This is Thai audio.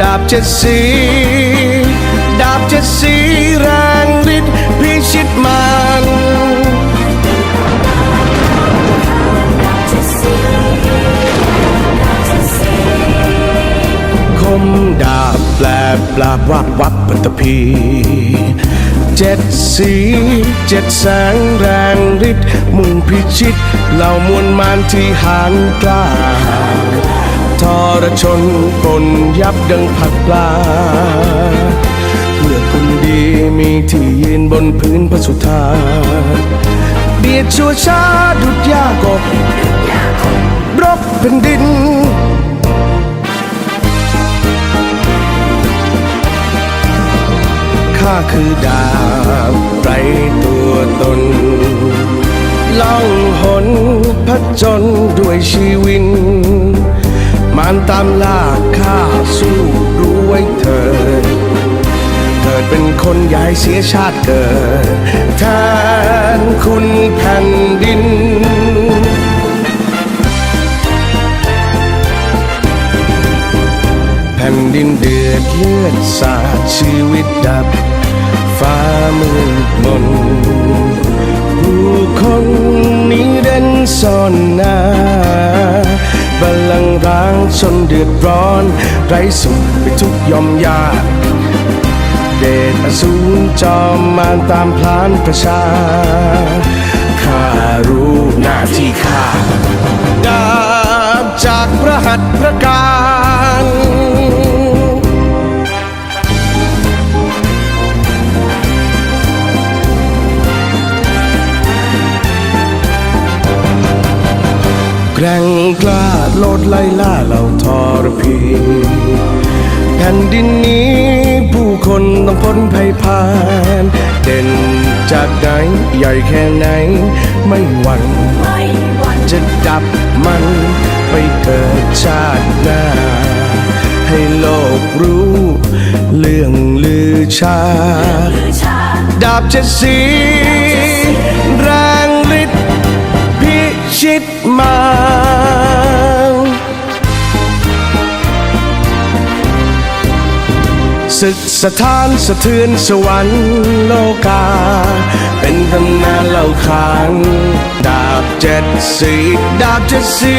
ดาบเจ็ดสี ดาบเจ็ดสีแรงฤทธิ์พิชิตมันคมดาบแปลปลาบวับวับปัตตภีเจ็ดสีเจ็ดแสงแรงฤทธิ์มุ่งพิชิตเหล่ามวลมารที่หานกล้า ทรชนปนยับดังผักปลาเพื่อคนดีมีที่ยืนบนพื้นพระสุธา เบียดชั่วชาดุดยากบรบแผ่นดินข้าคือดาบไรตัวตน ล่องหนพัดจนด้วยชีวิน มานตามล่าข้าสู้รู้ไว้เถิดเกิดเป็นคนย้ายเสียชาติเกิดแทนคุณแผ่นดินแผ่นดินเดือดเลือดสาดชีวิตดับ ฟ้ามืดมนผู้คนนี้เด่นซ่อนหน้า ชนเดือดร้อน ไร้สุขไปทุกยอมยากเดชอสูรจอมมารตามพลานประชาข้ารู้หน้าที่ข้าดาบจากพระหัตถ์พระกา แกร่งกล้าโลดไล่ล่าเหล่าทรพีแผ่นดินนี้ผู้คนต้องพ้นภัยพาน เด่นจากไหนใหญ่แค่ไหน ไม่หวั่นจะดับมันไปเกิดชาติหน้า ให้โลกรู้เรื่องลือชา ดาบเจ็ดสีแรงฤทธิ์พิชิตมา ศึกสถานสะเทือนสวรรค์โลกา เป็นตำนานเล่าขานดาบเจ็ดสีดาบเจ็ดสี